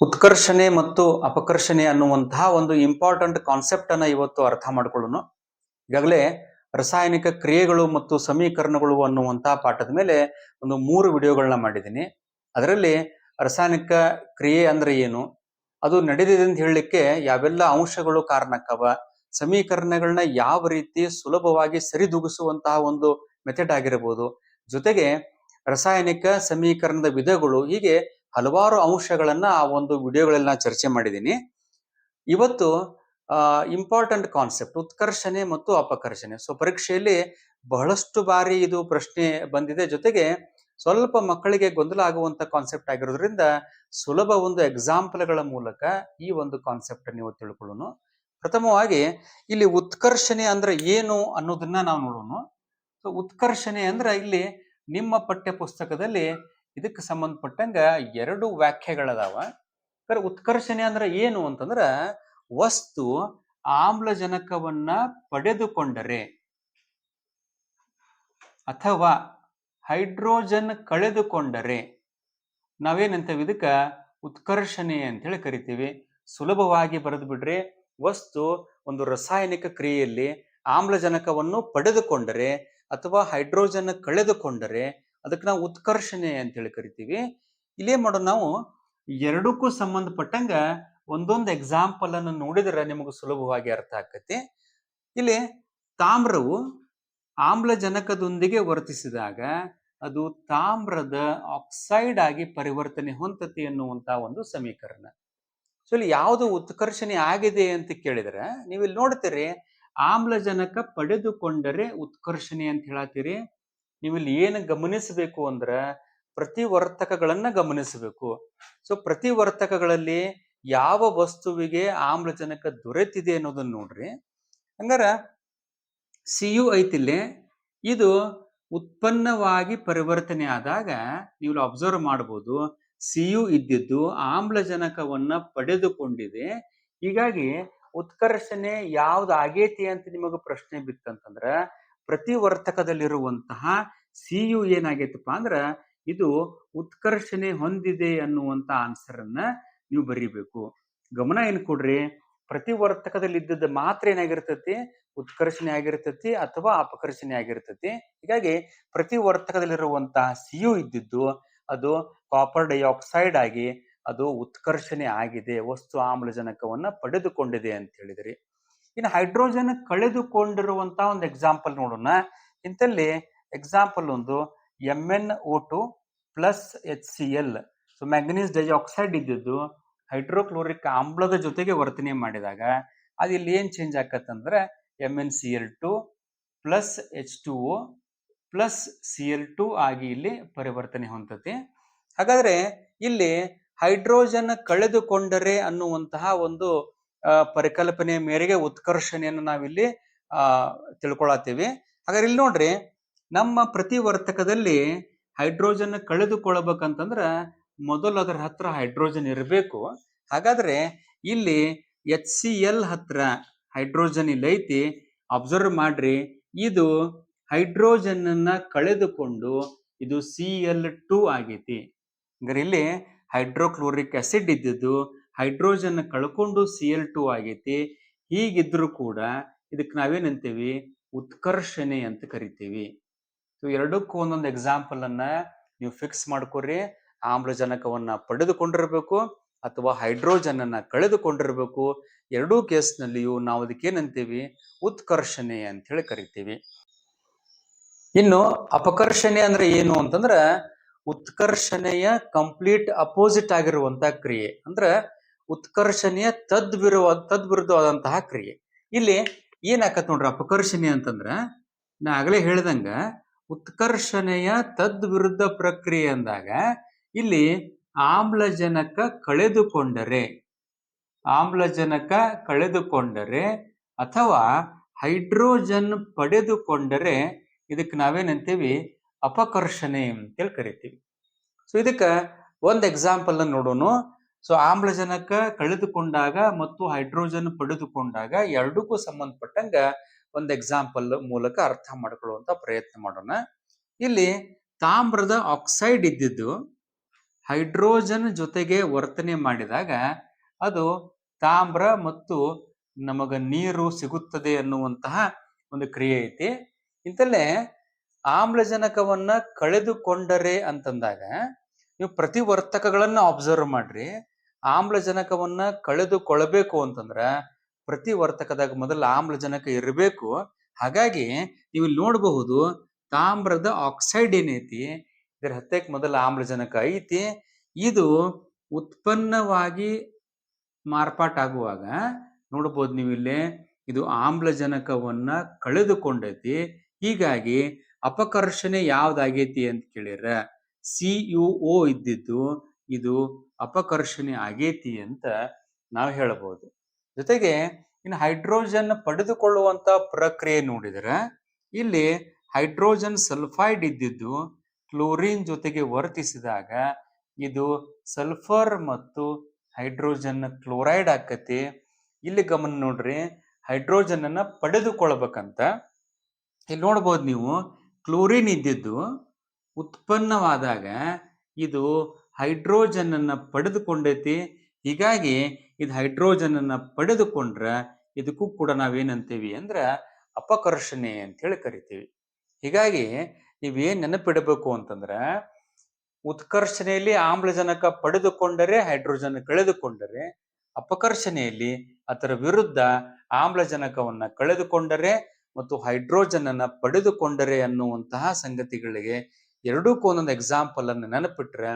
ಉತ್ಕರ್ಷಣೆ ಮತ್ತು ಅಪಕರ್ಷಣೆ ಅನ್ನುವಂತಹ ಒಂದು ಇಂಪಾರ್ಟೆಂಟ್ ಕಾನ್ಸೆಪ್ಟ್ ಅನ್ನ ಇವತ್ತು ಅರ್ಥ ಮಾಡ್ಕೊಳ್ಳೋಣ. ಈಗಾಗಲೇ ರಾಸಾಯನಿಕ ಕ್ರಿಯೆಗಳು ಮತ್ತು ಸಮೀಕರಣಗಳು ಅನ್ನುವಂತಹ ಪಾಠದ ಮೇಲೆ ಒಂದು ಮೂರು ವಿಡಿಯೋಗಳನ್ನ ಮಾಡಿದ್ದೀನಿ. ಅದರಲ್ಲಿ ರಾಸಾಯನಿಕ ಕ್ರಿಯೆ ಅಂದ್ರೆ ಏನು, ಅದು ನಡೆದಿದೆ ಅಂತ ಹೇಳಲಿಕ್ಕೆ ಯಾವೆಲ್ಲ ಅಂಶಗಳು ಕಾರಣಕ್ಕವ ಸಮೀಕರಣಗಳನ್ನ ಯಾವ ರೀತಿ ಸುಲಭವಾಗಿ ಸರಿದೂಗಿಸುವಂತಹ ಒಂದು ಮೆಥಡ್ ಆಗಿರಬಹುದು ಜೊತೆಗೆ ರಾಸಾಯನಿಕ ಸಮೀಕರಣದ ವಿಧಗಳು ಹೀಗೆ ಹಲವಾರು ಅಂಶಗಳನ್ನ ಆ ಒಂದು ವಿಡಿಯೋಗಳಲ್ಲಿ ನಾನು ಚರ್ಚೆ ಮಾಡಿದ್ದೀನಿ. ಇವತ್ತು ಇಂಪಾರ್ಟೆಂಟ್ ಕಾನ್ಸೆಪ್ಟ್ ಉತ್ಕರ್ಷಣೆ ಮತ್ತು ಅಪಕರ್ಷಣೆ. ಸೊ ಪರೀಕ್ಷೆಯಲ್ಲಿ ಬಹಳಷ್ಟು ಬಾರಿ ಇದು ಪ್ರಶ್ನೆ ಬಂದಿದೆ. ಜೊತೆಗೆ ಸ್ವಲ್ಪ ಮಕ್ಕಳಿಗೆ ಗೊಂದಲ ಆಗುವಂತ ಕಾನ್ಸೆಪ್ಟ್ ಆಗಿರೋದ್ರಿಂದ ಸುಲಭ ಒಂದು ಎಕ್ಸಾಂಪಲ್ಗಳ ಮೂಲಕ ಈ ಒಂದು ಕಾನ್ಸೆಪ್ಟ್ ನೀವು ತಿಳ್ಕೊಳ್ಳೋಣ ಪ್ರಥಮವಾಗಿ ಇಲ್ಲಿ ಉತ್ಕರ್ಷಣೆ ಅಂದ್ರೆ ಏನು ಅನ್ನೋದನ್ನ ನಾವು ನೋಡೋಣ ಸೊ ಉತ್ಕರ್ಷಣೆ ಅಂದ್ರೆ ಇಲ್ಲಿ ನಿಮ್ಮ ಪಠ್ಯ ಪುಸ್ತಕದಲ್ಲಿ ಇದಕ್ಕೆ ಸಂಬಂಧಪಟ್ಟಂಗ ಎರಡು ವ್ಯಾಖ್ಯೆಗಳದಾವ. ಕರೆ ಉತ್ಕರ್ಷಣೆ ಅಂದ್ರೆ ಏನು ಅಂತಂದ್ರ, ವಸ್ತು ಆಮ್ಲಜನಕವನ್ನ ಪಡೆದುಕೊಂಡರೆ ಅಥವಾ ಹೈಡ್ರೋಜನ್ ಕಳೆದುಕೊಂಡರೆ ನಾವೇನಂತೇವೆ ಇದಕ್ಕ? ಉತ್ಕರ್ಷಣೆ ಅಂತ ಹೇಳಿ ಕರಿತೀವಿ. ಸುಲಭವಾಗಿ ಬರೆದು ಬಿಡ್ರಿ. ವಸ್ತು ಒಂದು ರಾಸಾಯನಿಕ ಕ್ರಿಯೆಯಲ್ಲಿ ಆಮ್ಲಜನಕವನ್ನು ಪಡೆದುಕೊಂಡರೆ ಅಥವಾ ಹೈಡ್ರೋಜನ್ ಕಳೆದುಕೊಂಡರೆ ಅದಕ್ಕೆ ನಾವು ಉತ್ಕರ್ಷಣೆ ಅಂತ ಹೇಳಿ ಕರಿತೀವಿ. ಇಲ್ಲೇ ಮಾಡೋ ನಾವು ಎರಡಕ್ಕೂ ಸಂಬಂಧಪಟ್ಟಂಗ ಒಂದೊಂದು ಎಕ್ಸಾಂಪಲ್ ಅನ್ನು ನೋಡಿದ್ರೆ ನಿಮಗೆ ಸುಲಭವಾಗಿ ಅರ್ಥ ಆಕತಿ. ಇಲ್ಲಿ ತಾಮ್ರವು ಆಮ್ಲಜನಕದೊಂದಿಗೆ ವರ್ತಿಸಿದಾಗ ಅದು ತಾಮ್ರದ ಆಕ್ಸೈಡ್ ಆಗಿ ಪರಿವರ್ತನೆ ಹೊಂದತಿ ಅನ್ನುವಂತ ಒಂದು ಸಮೀಕರಣ. ಸೊ ಇಲ್ಲಿ ಯಾವುದು ಉತ್ಕರ್ಷಣೆ ಆಗಿದೆ ಅಂತ ಕೇಳಿದ್ರೆ ನೀವು ಇಲ್ಲಿ ನೋಡ್ತೀರಿ, ಆಮ್ಲಜನಕ ಪಡೆದುಕೊಂಡರೆ ಉತ್ಕರ್ಷಣೆ ಅಂತ ಹೇಳತ್ತೀರಿ. ನೀವು ಇಲ್ಲಿ ಏನು ಗಮನಿಸಬೇಕು ಅಂದ್ರೆ ಪ್ರತಿವರ್ತಕಗಳನ್ನ ಗಮನಿಸಬೇಕು. ಸೊ ಪ್ರತಿವರ್ತಕಗಳಲ್ಲಿ ಯಾವ ವಸ್ತುವಿಗೆ ಆಮ್ಲಜನಕ ದೊರೆತಿದೆ ಅನ್ನೋದನ್ನ ನೋಡ್ರಿ. ಹಂಗಾರ ಸಿ ಯು ಐತಿಲ್ಲಿ ಇದು ಉತ್ಪನ್ನವಾಗಿ ಪರಿವರ್ತನೆ ಆದಾಗ ನೀವು ಅಬ್ಸರ್ವ್ ಮಾಡಬಹುದು ಸಿ ಯು ಇದ್ದಿದ್ದು ಆಮ್ಲಜನಕವನ್ನ ಪಡೆದುಕೊಂಡಿದೆ. ಹೀಗಾಗಿ ಉತ್ಕರ್ಷಣೆ ಯಾವ್ದು ಆಗೇತಿ ಅಂತ ನಿಮಗೆ ಪ್ರಶ್ನೆ ಬಿತ್ತಂತಂದ್ರ ಪ್ರತಿವರ್ತಕದಲ್ಲಿರುವಂತಹ ಸಿ ಯು ಏನಾಗೈತಪ್ಪ ಅಂದ್ರ ಇದು ಉತ್ಕರ್ಷಣೆ ಹೊಂದಿದೆ ಅನ್ನುವಂತ ಆನ್ಸರ್ ಅನ್ನ ನೀವು ಬರೀಬೇಕು. ಗಮನ ಏನ್ ಕೊಡ್ರಿ? ಪ್ರತಿವರ್ತಕದಲ್ಲಿ ಇದ್ದದ್ದು ಮಾತ್ರ ಏನಾಗಿರ್ತತಿ? ಉತ್ಕರ್ಷಣೆ ಆಗಿರ್ತತಿ ಅಥವಾ ಅಪಕರ್ಷಣೆ ಆಗಿರ್ತತಿ? ಹೀಗಾಗಿ ಪ್ರತಿವರ್ತಕದಲ್ಲಿರುವಂತಹ ಸಿಯು ಇದ್ದಿದ್ದು ಅದು ಕಾಪರ್ ಡೈಆಕ್ಸೈಡ್ ಆಗಿ ಅದು ಉತ್ಕರ್ಷಣೆ ಆಗಿದೆ, ವಸ್ತು ಆಮ್ಲಜನಕವನ್ನ ಪಡೆದುಕೊಂಡಿದೆ ಅಂತ ಹೇಳಿದ್ರಿ. ಇನ್ನು ಹೈಡ್ರೋಜನ್ ಕಳೆದುಕೊಂಡಿರುವಂತಹ ಒಂದು ಎಕ್ಸಾಂಪಲ್ ನೋಡೋಣ. ಇಂಥಲ್ಲಿ ಎಕ್ಸಾಂಪಲ್ ಒಂದು M N O two plus H C L so manganese dioxide ಇದ್ದಿದ್ದು ಹೈಡ್ರೋಕ್ಲೋರಿಕ್ ಆಮ್ಲದ ಜೊತೆಗೆ ವರ್ತನೆ ಮಾಡಿದಾಗ ಅದು ಇಲ್ಲಿ ಏನು change ಆಕತ್ತಂದ್ರೆ M N C L two plus H two O plus C L two ಆಗಿ ಇಲ್ಲಿ ಪರಿವರ್ತನೆ ಹೊಂದತಿ ಹಾಗಾದ್ರೆ ಇಲ್ಲಿ ಹೈಡ್ರೋಜನ್ ಕಳೆದುಕೊಂಡರೆ ಅನ್ನುವಂತಹ ಒಂದು ಪರಿಕಲ್ಪನೆ ಮೇರೆಗೆ ಉತ್ಕರ್ಷಣೆಯನ್ನು ನಾವಿಲ್ಲಿ, ಆ, ತಿಳ್ಕೊಳತ್ತೀವಿ. ಹಾಗಾದ್ರೆ ಇಲ್ಲಿ ನೋಡ್ರಿ, ನಮ್ಮ ಪ್ರತಿವರ್ತಕದಲ್ಲಿ ಹೈಡ್ರೋಜನ್ ಕಳೆದುಕೊಳ್ಬೇಕಂತಂದ್ರ ಮೊದಲು ಅದರ ಹತ್ರ ಹೈಡ್ರೋಜನ್ ಇರಬೇಕು. ಹಾಗಾದ್ರೆ ಇಲ್ಲಿ ಎಚ್ ಸಿ ಎಲ್ ಹತ್ರ ಹೈಡ್ರೋಜನ್ ಇಲ್ಲಿ ಐತಿ, ಅಬ್ಸರ್ವ್ ಮಾಡ್ರಿ. ಇದು ಹೈಡ್ರೋಜನ್ ಅನ್ನ ಕಳೆದುಕೊಂಡು ಇದು ಸಿ ಎಲ್ ಟು ಆಗೈತಿ. ಹಂಗಾರೆ ಇಲ್ಲಿ ಹೈಡ್ರೋಕ್ಲೋರಿಕ್ ಆಸಿಡ್ ಇದ್ದಿದ್ದು ಹೈಡ್ರೋಜನ್ ಕಳ್ಕೊಂಡು ಸಿ ಎಲ್ ಟು ಆಗೈತಿ, ಹೀಗಿದ್ರು ಕೂಡ ಇದಕ್ಕೆ ನಾವೇನಂತೀವಿ ಉತ್ಕರ್ಷಣೆ ಅಂತ ಕರಿತೀವಿ. ಸೊ ಎರಡಕ್ಕೂ ಒಂದೊಂದು ಎಕ್ಸಾಂಪಲ್ ಅನ್ನ ನೀವು ಫಿಕ್ಸ್ ಮಾಡ್ಕೊರಿ, ಆಮ್ಲಜನಕವನ್ನ ಪಡೆದುಕೊಂಡಿರ್ಬೇಕು ಅಥವಾ ಹೈಡ್ರೋಜನ್ ಅನ್ನ ಕಳೆದುಕೊಂಡಿರ್ಬೇಕು, ಎರಡೂ ಕೇಸ್ನಲ್ಲಿಯೂ ನಾವು ಅದಕ್ಕೆ ಏನಂತೀವಿ ಉತ್ಕರ್ಷಣೆ ಅಂತ ಹೇಳಿ ಕರಿತೀವಿ. ಇನ್ನು ಅಪಕರ್ಷಣೆ ಅಂದ್ರೆ ಏನು ಅಂತಂದ್ರ, ಉತ್ಕರ್ಷಣೆಯ ಕಂಪ್ಲೀಟ್ ಅಪೋಸಿಟ್ ಆಗಿರುವಂತ ಕ್ರಿಯೆ. ಅಂದ್ರೆ ಉತ್ಕರ್ಷಣೆಯ ತದ್ವಿರುವ, ತದ್ವಿರುದ್ಧವಾದಂತಹ ಕ್ರಿಯೆ. ಇಲ್ಲಿ ಏನಾಕತ್ ನೋಡ್ರಿ ಅಪಕರ್ಷಣೆ ಅಂತಂದ್ರ, ನಾ ಆಗಲೇ ಹೇಳ್ದಂಗ, ಉತ್ಕರ್ಷಣೆಯ ತದ್ವಿರುದ್ಧ ಪ್ರಕ್ರಿಯೆ ಅಂದಾಗ, ಇಲ್ಲಿ ಆಮ್ಲಜನಕ ಕಳೆದುಕೊಂಡರೆ ಆಮ್ಲಜನಕ ಕಳೆದುಕೊಂಡರೆ ಅಥವಾ ಹೈಡ್ರೋಜನ್ ಪಡೆದುಕೊಂಡರೆ ಇದಕ್ಕೆ ನಾವೇನಂತೀವಿ? ಅಪಕರ್ಷಣೆ ಅಂತೇಳಿ ಕರಿತೀವಿ. ಸೊ ಇದಕ್ಕೆ ಒಂದು ಎಕ್ಸಾಂಪಲ್ ನೋಡೋಣ ಸೊ ಆಮ್ಲಜನಕ ಕಳೆದುಕೊಂಡಾಗ ಮತ್ತು ಹೈಡ್ರೋಜನ್ ಪಡೆದುಕೊಂಡಾಗ ಎರಡಕ್ಕೂ ಸಂಬಂಧಪಟ್ಟಂಗ ಒಂದು ಎಕ್ಸಾಂಪಲ್ ಮೂಲಕ ಅರ್ಥ ಮಾಡ್ಕೊಳ್ಳುವಂತ ಪ್ರಯತ್ನ ಮಾಡೋಣ. ಇಲ್ಲಿ ತಾಮ್ರದ ಆಕ್ಸೈಡ್ ಇದ್ದಿದ್ದು ಹೈಡ್ರೋಜನ್ ಜೊತೆಗೆ ವರ್ತನೆ ಮಾಡಿದಾಗ ಅದು ತಾಮ್ರ ಮತ್ತು ನಮಗ ನೀರು ಸಿಗುತ್ತದೆ ಅನ್ನುವಂತಹ ಒಂದು ಕ್ರಿಯೆ ಐತಿ. ಇಂತಲ್ಲೇ ಆಮ್ಲಜನಕವನ್ನ ಕಳೆದುಕೊಂಡರೆ ಅಂತಂದಾಗ ನೀವು ಪ್ರತಿವರ್ತಕಗಳನ್ನ ಅಬ್ಸರ್ವ್ ಮಾಡ್ರಿ. ಆಮ್ಲಜನಕವನ್ನ ಕಳೆದುಕೊಳ್ಬೇಕು ಅಂತಂದ್ರ ಪ್ರತಿವರ್ತಕದಾಗ ಮೊದಲು ಆಮ್ಲಜನಕ ಇರಬೇಕು. ಹಾಗಾಗಿ ನೀವು ನೋಡಬಹುದು ತಾಮ್ರದ ಆಕ್ಸೈಡ್ ಏನೈತಿ? ಇದರ ಹತ್ತಕ್ಕೆ ಮೊದಲು ಆಮ್ಲಜನಕ ಐತಿ. ಇದು ಉತ್ಪನ್ನವಾಗಿ ಮಾರ್ಪಾಟಾಗುವಾಗ ನೋಡ್ಬೋದು ನೀವು ಇಲ್ಲಿ ಇದು ಆಮ್ಲಜನಕವನ್ನ ಕಳೆದುಕೊಂಡೈತಿ. ಹೀಗಾಗಿ ಅಪಕರ್ಷಣೆ ಯಾವ್ದಾಗೈತಿ ಅಂತ ಕೇಳಿರ ಸಿ ಯು ಓ ಇದ್ದಿದ್ದು ಇದು ಅಪಕರ್ಷಣೆ ಆಗೈತಿ ಅಂತ ನಾವು ಹೇಳಬಹುದು ಜೊತೆಗೆ ಇನ್ನು ಹೈಡ್ರೋಜನ್ ಪಡೆದುಕೊಳ್ಳುವಂತ ಪ್ರಕ್ರಿಯೆ ನೋಡಿದ್ರೆ ಇಲ್ಲಿ ಹೈಡ್ರೋಜನ್ ಸಲ್ಫೈಡ್ ಇದ್ದಿದ್ದು ಕ್ಲೋರಿನ್ ಜೊತೆಗೆ ವರ್ತಿಸಿದಾಗ ಇದು ಸಲ್ಫರ್ ಮತ್ತು ಹೈಡ್ರೋಜನ್ ಕ್ಲೋರೈಡ್ ಆಕತಿ. ಇಲ್ಲಿ ಗಮನ ನೋಡ್ರಿ, ಹೈಡ್ರೋಜನ್ ಅನ್ನ ಪಡೆದುಕೊಳ್ಬೇಕಂತ. ಇಲ್ಲಿ ನೋಡ್ಬೋದು ನೀವು ಕ್ಲೋರಿನ್ ಇದ್ದಿದ್ದು ಉತ್ಪನ್ನವಾದಾಗ ಇದು ಹೈಡ್ರೋಜನ್ ಅನ್ನ ಪಡೆದುಕೊಂಡೈತಿ. ಹೀಗಾಗಿ ಇದು ಹೈಡ್ರೋಜನ್ ಅನ್ನ ಪಡೆದುಕೊಂಡ್ರ ಇದಕ್ಕೂ ಕೂಡ ನಾವೇನಂತೀವಿ ಅಂದ್ರೆ ಅಪಕರ್ಷಣೆ ಅಂತ ಹೇಳಿ ಕರಿತೀವಿ. ಹೀಗಾಗಿ ನೀವೇನ್ ನೆನಪಿಡಬೇಕು ಅಂತಂದ್ರೆ ಉತ್ಕರ್ಷಣೆಯಲ್ಲಿ ಆಮ್ಲಜನಕ ಪಡೆದುಕೊಂಡರೆ ಹೈಡ್ರೋಜನ್ ಕಳೆದುಕೊಂಡರೆ ಅಪಕರ್ಷಣೆಯಲ್ಲಿ ಅದರ ವಿರುದ್ಧ ಆಮ್ಲಜನಕವನ್ನ ಕಳೆದುಕೊಂಡರೆ ಮತ್ತು ಹೈಡ್ರೋಜನ್ ಅನ್ನ ಪಡೆದುಕೊಂಡರೆ ಅನ್ನುವಂತಹ ಸಂಗತಿಗಳಿಗೆ ಎರಡಕ್ಕೂ ಒಂದೊಂದು ಎಕ್ಸಾಂಪಲ್ ಅನ್ನು ನೆನಪಿಟ್ರೆ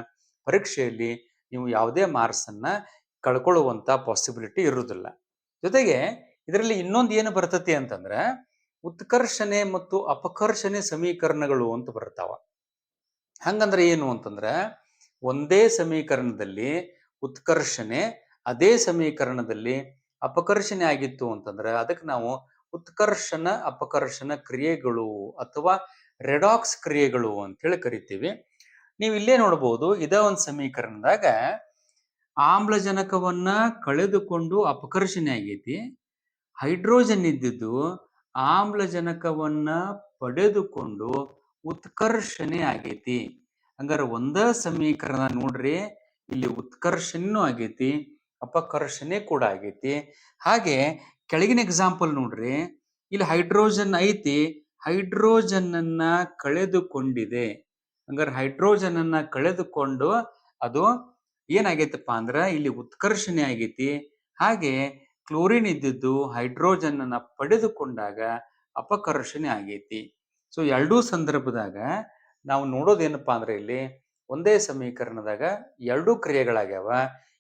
ಪರೀಕ್ಷೆಯಲ್ಲಿ ನೀವು ಯಾವುದೇ ಮಾರ್ಕ್ಸ್ ಕಳ್ಕೊಳ್ಳುವಂಥ ಪಾಸಿಬಿಲಿಟಿ ಇರುವುದಿಲ್ಲ ಜೊತೆಗೆ ಇದರಲ್ಲಿ ಇನ್ನೊಂದು ಏನು ಬರ್ತತಿ ಅಂತಂದ್ರೆ, ಉತ್ಕರ್ಷಣೆ ಮತ್ತು ಅಪಕರ್ಷಣೆ ಸಮೀಕರಣಗಳು ಅಂತ ಬರ್ತಾವ. ಹಂಗಂದ್ರೆ ಏನು ಅಂತಂದ್ರೆ, ಒಂದೇ ಸಮೀಕರಣದಲ್ಲಿ ಉತ್ಕರ್ಷಣೆ, ಅದೇ ಸಮೀಕರಣದಲ್ಲಿ ಅಪಕರ್ಷಣೆ ಆಗಿತ್ತು ಅಂತಂದ್ರೆ, ಅದಕ್ಕೆ ನಾವು ಉತ್ಕರ್ಷಣ, ಅಪಕರ್ಷಣ ಕ್ರಿಯೆಗಳು ಅಥವಾ ರೆಡಾಕ್ಸ್ ಕ್ರಿಯೆಗಳು ಅಂತ ಹೇಳಿ ಕರಿತೀವಿ. ನೀವು ಇಲ್ಲೇ ನೋಡಬಹುದು ಇದ ಒಂದು ಸಮೀಕರಣದಾಗ ಆಮ್ಲಜನಕವನ್ನ ಕಳೆದುಕೊಂಡು ಅಪಕರ್ಷಣೆ ಆಗೈತಿ. ಹೈಡ್ರೋಜನ್ ಇದ್ದಿದ್ದು ಆಮ್ಲಜನಕವನ್ನ ಪಡೆದುಕೊಂಡು ಉತ್ಕರ್ಷಣೆ ಆಗೈತಿ. ಹಂಗಾರೆ ಒಂದ ಸಮೀಕರಣ ನೋಡ್ರಿ, ಇಲ್ಲಿ ಉತ್ಕರ್ಷಣೆನೂ ಆಗೈತಿ, ಅಪಕರ್ಷಣೆ ಕೂಡ ಆಗೈತಿ. ಹಾಗೆ ಕೆಳಗಿನ ಎಕ್ಸಾಂಪಲ್ ನೋಡ್ರಿ, ಇಲ್ಲಿ ಹೈಡ್ರೋಜನ್ ಐತಿ ಹೈಡ್ರೋಜನ್ ಅನ್ನ ಕಳೆದುಕೊಂಡಿದೆ. ಹಂಗಾರೆ ಹೈಡ್ರೋಜನ್ ಅನ್ನ ಕಳೆದುಕೊಂಡು ಅದು ಏನಾಗೈತಪ್ಪ ಅಂದ್ರ ಇಲ್ಲಿ ಉತ್ಕರ್ಷಣೆ ಆಗೈತಿ. ಹಾಗೆ ಕ್ಲೋರಿನ್ ಇದ್ದಿದ್ದು ಹೈಡ್ರೋಜನ್ ಅನ್ನ ಪಡೆದುಕೊಂಡಾಗ ಅಪಕರ್ಷಣೆ ಆಗೈತಿ. ಸೊ ಎರಡೂ ಸಂದರ್ಭದಾಗ ನಾವು ನೋಡೋದೇನಪ್ಪಾ ಅಂದ್ರೆ ಇಲ್ಲಿ ಒಂದೇ ಸಮೀಕರಣದಾಗ ಎರಡೂ ಕ್ರಿಯೆಗಳಾಗ್ಯಾವ.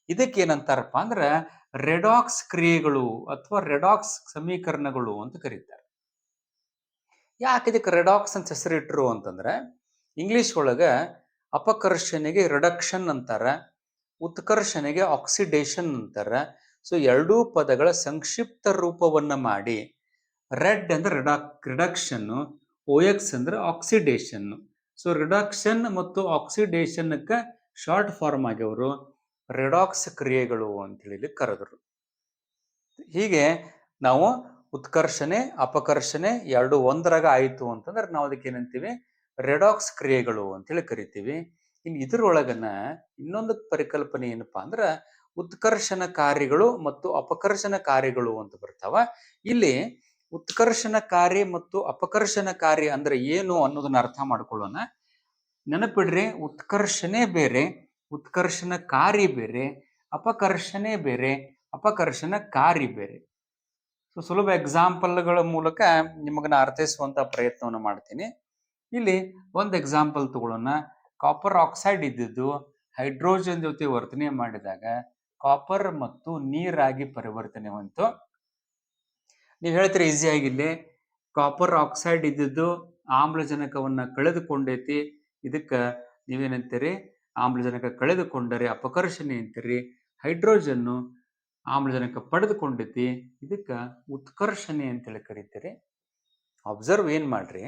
ಇದಕ್ಕೆ ಏನಂತಾರಪ್ಪ ಅಂದ್ರ ರೆಡಾಕ್ಸ್ ಕ್ರಿಯೆಗಳು ಅಥವಾ ರೆಡಾಕ್ಸ್ ಸಮೀಕರಣಗಳು ಅಂತ ಕರೀತಾರೆ. ಯಾಕೆ ಇದಕ್ಕೆ ರೆಡಾಕ್ಸ್ ಅಂತ ಹೆಸರಿಟ್ರು ಅಂತಂದ್ರೆ ಇಂಗ್ಲಿಷ್ ಒಳಗೆ ಅಪಕರ್ಷಣೆಗೆ ರಿಡಕ್ಷನ್ ಅಂತಾರ, ಉತ್ಕರ್ಷಣೆಗೆ ಆಕ್ಸಿಡೇಷನ್ ಅಂತಾರ. ಸೊ ಎರಡೂ ಪದಗಳ ಸಂಕ್ಷಿಪ್ತ ರೂಪವನ್ನ ಮಾಡಿ ರೆಡ್ ಅಂದ್ರೆ ರಿಡಕ್ ರಿಡಕ್ಷನ್ ಓ ಎಕ್ಸ್ ಅಂದ್ರೆ ಆಕ್ಸಿಡೇಷನ್ನು ಸೊ ರಿಡಕ್ಷನ್ ಮತ್ತು ಆಕ್ಸಿಡೇಷನ್ಕ್ಕೆ ಶಾರ್ಟ್ ಫಾರ್ಮ್ ಆಗ್ಯವರು ರೆಡಾಕ್ಸ್ ಕ್ರಿಯೆಗಳು ಅಂತ ಹೇಳಿ ಕರೆದ್ರು. ಹೀಗೆ ನಾವು ಉತ್ಕರ್ಷಣೆ, ಅಪಕರ್ಷಣೆ ಎರಡು ಒಂದರಾಗ ಆಯಿತು ಅಂತಂದ್ರೆ ನಾವು ಅದಕ್ಕೆ ಏನಂತೀವಿ? ರೆಡಾಕ್ಸ್ ಕ್ರಿಯೆಗಳು ಅಂತೇಳಿ ಕರಿತೀವಿ. ಇನ್ನು ಇದರೊಳಗನ್ನ ಇನ್ನೊಂದು ಪರಿಕಲ್ಪನೆ ಏನಪ್ಪಾ ಅಂದ್ರ ಉತ್ಕರ್ಷಣ ಕಾರ್ಯಗಳು ಮತ್ತು ಅಪಕರ್ಷಣ ಕಾರ್ಯಗಳು ಅಂತ ಬರ್ತಾವ. ಇಲ್ಲಿ ಉತ್ಕರ್ಷಣ ಕಾರ್ಯ ಮತ್ತು ಅಪಕರ್ಷಣ ಕಾರ್ಯ ಅಂದ್ರೆ ಏನು ಅನ್ನೋದನ್ನ ಅರ್ಥ ಮಾಡ್ಕೊಳ್ಳೋಣ. ನೆನಪಿಡ್ರಿ, ಉತ್ಕರ್ಷಣೆ ಬೇರೆ, ಉತ್ಕರ್ಷಣ ಕಾರ್ಯ ಬೇರೆ, ಅಪಕರ್ಷಣೆ ಬೇರೆ, ಅಪಕರ್ಷಣ ಕಾರ್ಯ ಬೇರೆ. ಸೊ, ಸುಲಭ ಎಕ್ಸಾಂಪಲ್ಗಳ ಮೂಲಕ ನಿಮಗನ್ನ ಅರ್ಥೈಸುವಂತ ಪ್ರಯತ್ನವನ್ನು ಮಾಡ್ತೀನಿ. ಇಲ್ಲಿ ಒಂದು ಎಕ್ಸಾಂಪಲ್ ತಗೊಳ್ಳೋಣ ಕಾಪರ್ ಆಕ್ಸೈಡ್ ಇದ್ದಿದ್ದು ಹೈಡ್ರೋಜನ್ ಜೊತೆ ವರ್ತನೆ ಮಾಡಿದಾಗ ಕಾಪರ್ ಮತ್ತು ನೀರಾಗಿ ಪರಿವರ್ತನೆ ಹೊಂತು ನೀವು ಹೇಳ್ತೀರಿ ಈಸಿಯಾಗಿ ಇಲ್ಲಿ ಕಾಪರ್ ಆಕ್ಸೈಡ್ ಇದ್ದಿದ್ದು ಆಮ್ಲಜನಕವನ್ನ ಕಳೆದುಕೊಂಡೈತಿ. ಇದಕ್ಕೆ ನೀವೇನಂತೀರಿ? ಆಮ್ಲಜನಕ ಕಳೆದುಕೊಂಡರೆ ಅಪಕರ್ಷಣೆ ಅಂತೀರಿ. ಹೈಡ್ರೋಜನ್ನು ಆಮ್ಲಜನಕ ಪಡೆದುಕೊಂಡೈತಿ. ಇದಕ್ಕೆ ಉತ್ಕರ್ಷಣೆ ಅಂತೇಳಿ ಕರಿತೀರಿ. ಅಬ್ಸರ್ವ್ ಏನು ಮಾಡ್ರಿ?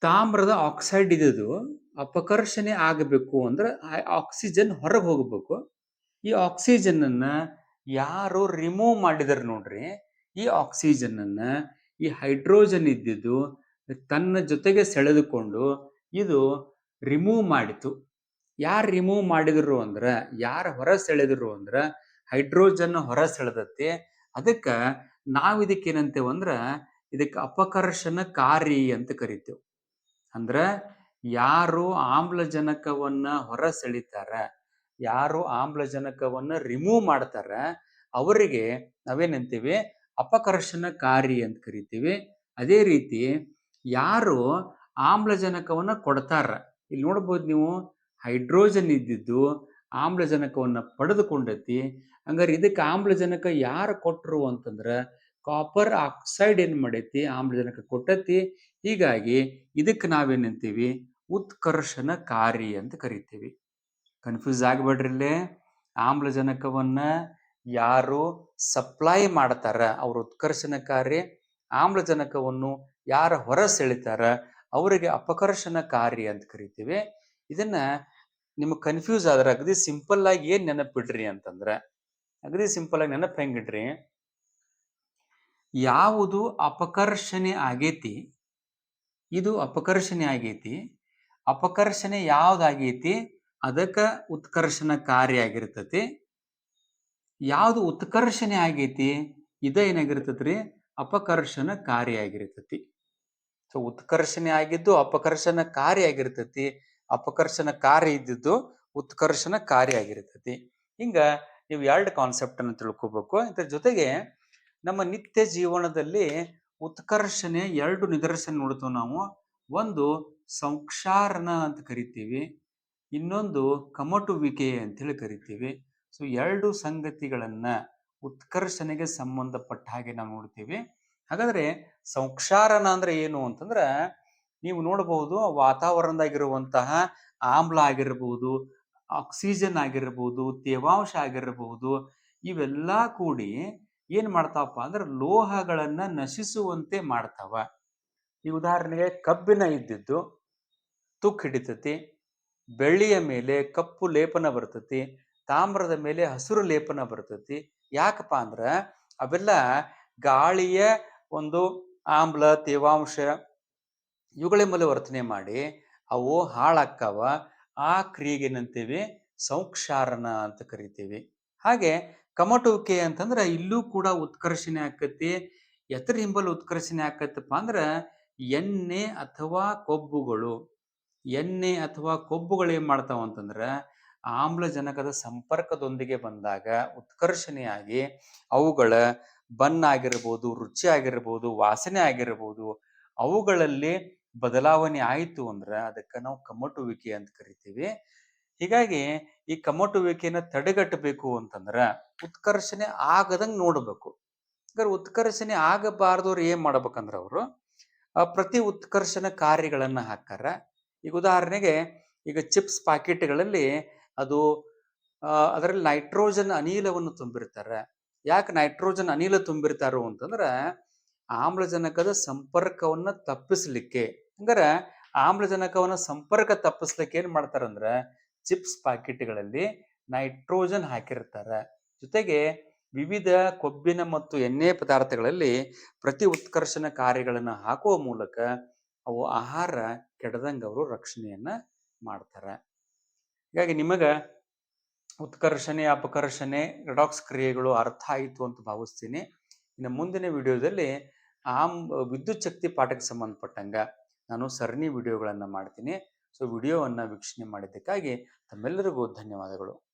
ತಾಮ್ರದ ಆಕ್ಸೈಡ್ ಇದ್ದು ಅಪಕರ್ಷಣೆ ಆಗಬೇಕು ಅಂದ್ರೆ ಆಕ್ಸಿಜನ್ ಹೊರಗೆ ಹೋಗಬೇಕು. ಈ ಆಕ್ಸಿಜನ್ ಅನ್ನ ಯಾರು ರಿಮೂವ್ ಮಾಡಿದಾರೆ ನೋಡ್ರಿ. ಈ ಆಕ್ಸಿಜನ್ ಅನ್ನ ಈ ಹೈಡ್ರೋಜನ್ ಇದ್ದಿದ್ದು ತನ್ನ ಜೊತೆಗೆ ಸೆಳೆದುಕೊಂಡು ಇದು ರಿಮೂವ್ ಮಾಡಿತು. ಯಾರು ರಿಮೂವ್ ಮಾಡಿದ್ರು ಅಂದ್ರೆ, ಯಾರು ಹೊರ ಸೆಳೆದ್ರು ಅಂದ್ರೆ ಹೈಡ್ರೋಜನ್ ಹೊರ ಸೆಳೆದತ್ತೆ ಅದಕ್ಕೆ ನಾವು ಇದಕ್ಕೆ ಏನಂತೇವೆ ಇದಕ್ಕೆ ಅಪಕರ್ಷಣಕಾರಿ ಅಂತ ಕರಿತೇವೆ. ಅಂದ್ರ ಯಾರು ಆಮ್ಲಜನಕವನ್ನ ಹೊರ ಸೆಳಿತಾರ, ಯಾರು ಆಮ್ಲಜನಕವನ್ನ ರಿಮೂವ್ ಮಾಡ್ತಾರ, ಅವರಿಗೆ ನಾವೇನಂತೀವಿ? ಅಪಕರ್ಷಣಕಾರಿ ಅಂತ ಕರಿತೀವಿ. ಅದೇ ರೀತಿ ಯಾರು ಆಮ್ಲಜನಕವನ್ನ ಕೊಡ್ತಾರ, ಇಲ್ಲಿ ನೋಡ್ಬೋದು ನೀವು, ಹೈಡ್ರೋಜನ್ ಇದ್ದಿದ್ದು ಆಮ್ಲಜನಕವನ್ನ ಪಡೆದುಕೊಂಡತಿ, ಹಂಗಾರೆ ಇದಕ್ಕೆ ಆಮ್ಲಜನಕ ಯಾರು ಕೊಟ್ಟರು ಅಂತಂದ್ರೆ ಕಾಪರ್ ಆಕ್ಸೈಡ್ ಏನ್ ಮಾಡೈತಿ? ಆಮ್ಲಜನಕ ಕೊಟ್ಟತಿ ಹೀಗಾಗಿ ಇದಕ್ಕೆ ನಾವೇನಂತೀವಿ ಉತ್ಕರ್ಷಣಕಾರಿ ಅಂತ ಕರಿತೀವಿ. ಕನ್ಫ್ಯೂಸ್ ಆಗ್ಬೇಡ್ರಿ ಇಲ್ಲೇ. ಆಮ್ಲಜನಕವನ್ನ ಯಾರು ಸಪ್ಲೈ ಮಾಡ್ತಾರ, ಅವ್ರ ಉತ್ಕರ್ಷಣಕಾರಿ ಆಮ್ಲಜನಕವನ್ನು ಯಾರು ಹೊರ ಸೆಳಿತಾರ, ಅವರಿಗೆ ಅಪಕರ್ಷಣಕಾರಿ ಅಂತ ಕರಿತೀವಿ. ಇದನ್ನ ನಿಮಗೆ ಕನ್ಫ್ಯೂಸ್ ಆದ್ರೆ ಅಗದಿ ಸಿಂಪಲ್ ಆಗಿ ಏನ್ ನೆನಪಿಡ್ರಿ ಅಂತಂದ್ರೆ, ಅಗದಿ ಸಿಂಪಲ್ ಆಗಿ ನೆನಪು ಹೆಂಗಿಡ್ರಿ? ಯಾವುದು ಅಪಕರ್ಷಣೆ ಆಗೈತಿ ಇದು ಅಪಕರ್ಷಣೆ ಆಗೈತಿ. ಅಪಕರ್ಷಣೆ ಯಾವ್ದಾಗೈತಿ? ಅದಕ್ಕ ಉತ್ಕರ್ಷಣಕಾರಿ ಆಗಿರ್ತತಿ ಯಾವ್ದು ಉತ್ಕರ್ಷಣೆ ಆಗೈತಿ? ಇದ ಅಪಕರ್ಷಣ ಕಾರ್ಯ ಆಗಿರ್ತತಿ ಸೊ, ಉತ್ಕರ್ಷಣೆ ಆಗಿದ್ದು ಅಪಕರ್ಷಣ ಕಾರ್ಯ ಆಗಿರ್ತತಿ ಅಪಕರ್ಷಣಕಾರಿ ಇದ್ದಿದ್ದು ಉತ್ಕರ್ಷಣ ಕಾರ್ಯ ಆಗಿರ್ತತಿ ಹಿಂಗ ನೀವು ಎರಡು ಕಾನ್ಸೆಪ್ಟ್ ಅನ್ನು ತಿಳ್ಕೋಬೇಕು. ಇದ್ರ ಜೊತೆಗೆ ನಮ್ಮ ನಿತ್ಯ ಜೀವನದಲ್ಲಿ ಉತ್ಕರ್ಷಣೆ ಎರಡು ನಿದರ್ಶನ ನೋಡ್ತೇವೆ ನಾವು. ಒಂದು ಸಂಕ್ಷಾರಣ ಅಂತ ಕರಿತೀವಿ. ಇನ್ನೊಂದು ಕಮಟುವಿಕೆ ಅಂತೇಳಿ ಕರಿತೀವಿ. ಸೊ ಎರಡು ಸಂಗತಿಗಳನ್ನ ಉತ್ಕರ್ಷಣೆಗೆ ಸಂಬಂಧಪಟ್ಟ ಹಾಗೆ ನಾವು ನೋಡ್ತೀವಿ. ಹಾಗಾದ್ರೆ ಸಂಕ್ಷಾರಣ ಅಂದ್ರೆ ಏನು ಅಂತಂದ್ರೆ ನೀವು ನೋಡಬಹುದು ವಾತಾವರಣದಾಗಿರುವಂತಹ ಆಮ್ಲ ಆಗಿರಬಹುದು ಆಕ್ಸಿಜನ್ ಆಗಿರಬಹುದು, ತೇವಾಂಶ ಆಗಿರಬಹುದು, ಇವೆಲ್ಲ ಕೂಡಿ ಏನ್ ಮಾಡ್ತಾವಪ್ಪ ಅಂದ್ರೆ ಲೋಹಗಳನ್ನ ನಶಿಸುವಂತೆ ಮಾಡ್ತಾವ. ಈ ಉದಾಹರಣೆಗೆ ಕಬ್ಬಿನ ಇದ್ದಿದ್ದು ತುಕ್ ಹಿಡಿತತಿ, ಬೆಳ್ಳಿಯ ಮೇಲೆ ಕಪ್ಪು ಲೇಪನ ಬರ್ತತಿ, ತಾಮ್ರದ ಮೇಲೆ ಹಸಿರು ಲೇಪನ ಬರ್ತತಿ. ಯಾಕಪ್ಪ ಅಂದ್ರ ಅವೆಲ್ಲ ಗಾಳಿಯ ಒಂದು ಆಮ್ಲ, ತೇವಾಂಶ ಇವುಗಳ ಮೇಲೆ ವರ್ತನೆ ಮಾಡಿ ಅವು ಹಾಳಾಕ್ಕಾವ ಆ ಕ್ರಿಯೆಗೆ ಏನಂತೀವಿ ಸಂಕ್ಷಾರಣ ಅಂತ ಕರಿತೀವಿ. ಹಾಗೆ ಕಮಟುವಿಕೆ ಅಂತಂದ್ರೆ ಇಲ್ಲೂ ಕೂಡ ಉತ್ಕರ್ಷಣೆ ಆಕತಿ. ಎತ್ತರ ಹಿಂಬಲ್ ಉತ್ಕರ್ಷಣೆ ಆಕತ್ತಪ್ಪ ಅಂದ್ರೆ ಎಣ್ಣೆ ಅಥವಾ ಕೊಬ್ಬುಗಳು. ಎಣ್ಣೆ ಅಥವಾ ಕೊಬ್ಬುಗಳು ಏನ್ ಮಾಡ್ತಾವ ಅಂತಂದ್ರೆ ಆಮ್ಲಜನಕದ ಸಂಪರ್ಕದೊಂದಿಗೆ ಬಂದಾಗ ಉತ್ಕರ್ಷಣೆಯಾಗಿ ಅವುಗಳ ಬಣ್ಣ ಆಗಿರ್ಬೋದು, ರುಚಿ ಆಗಿರ್ಬೋದು, ವಾಸನೆ ಆಗಿರ್ಬೋದು, ಅವುಗಳಲ್ಲಿ ಬದಲಾವಣೆ ಆಯಿತು ಅಂದ್ರ ಅದಕ್ಕೆ ನಾವು ಕಮಟುವಿಕೆ ಅಂತ ಕರಿತೀವಿ. ಹೀಗಾಗಿ ಈ ಕಮಟುವಿಕೆನ ತಡೆಗಟ್ಟಬೇಕು ಅಂತಂದ್ರ ಉತ್ಕರ್ಷಣೆ ಆಗದಂಗ್ ನೋಡ್ಬೇಕು. ಹಾಗಾದ್ರೆ ಉತ್ಕರ್ಷಣೆ ಆಗಬಾರ್ದವ್ರು ಏನ್ ಮಾಡ್ಬೇಕಂದ್ರ ಅವರು ಪ್ರತಿ ಉತ್ಕರ್ಷಣ ಕಾರ್ಯಗಳನ್ನ ಹಾಕಾರ ಈಗ ಉದಾಹರಣೆಗೆ ಈಗ ಚಿಪ್ಸ್ ಪ್ಯಾಕೆಟ್ಗಳಲ್ಲಿ ಅದು ಅದರಲ್ಲಿ ನೈಟ್ರೋಜನ್ ಅನಿಲವನ್ನು ತುಂಬಿರ್ತಾರೆ. ಯಾಕೆ ನೈಟ್ರೋಜನ್ ಅನಿಲ ತುಂಬಿರ್ತಾರೋ ಅಂತಂದ್ರೆ ಆಮ್ಲಜನಕದ ಸಂಪರ್ಕವನ್ನ ತಪ್ಪಿಸ್ಲಿಕ್ಕೆ. ಹಂಗಾರ ಆಮ್ಲಜನಕವನ್ನ ಸಂಪರ್ಕ ತಪ್ಪಿಸ್ಲಿಕ್ಕೆ ಏನ್ ಮಾಡ್ತಾರಂದ್ರ ಚಿಪ್ಸ್ ಪ್ಯಾಕೆಟ್ಗಳಲ್ಲಿ ನೈಟ್ರೋಜನ್ ಹಾಕಿರ್ತಾರೆ ಜೊತೆಗೆ ವಿವಿಧ ಕೊಬ್ಬಿನ ಮತ್ತು ಎಣ್ಣೆ ಪದಾರ್ಥಗಳಲ್ಲಿ ಪ್ರತಿ ಉತ್ಕರ್ಷಣ ಕಾರ್ಯಗಳನ್ನು ಹಾಕುವ ಮೂಲಕ ಅವು ಆಹಾರ ಕೆಡದಂಗ ಅವರು ರಕ್ಷಣೆಯನ್ನ ಮಾಡ್ತಾರೆ. ಹೀಗಾಗಿ ನಿಮಗ ಉತ್ಕರ್ಷಣೆ, ಅಪಕರ್ಷಣೆ ರೆಡಾಕ್ಸ್ ಕ್ರಿಯೆಗಳು ಅರ್ಥ ಆಯಿತು ಅಂತ ಭಾವಿಸ್ತೀನಿ. ಇನ್ನು ಮುಂದಿನ ವಿಡಿಯೋದಲ್ಲಿ ಆಮ್ ವಿದ್ಯುತ್ ಶಕ್ತಿ ಪಾಠಕ್ಕೆ ಸಂಬಂಧಪಟ್ಟಂಗ ನಾನು ಸರಣಿ ವಿಡಿಯೋಗಳನ್ನು ಮಾಡ್ತೀನಿ. ಸೊ ವಿಡಿಯೋವನ್ನು ವೀಕ್ಷಣೆ ಮಾಡಿದ್ದಕ್ಕಾಗಿ ತಮ್ಮೆಲ್ಲರಿಗೂ ಧನ್ಯವಾದಗಳು.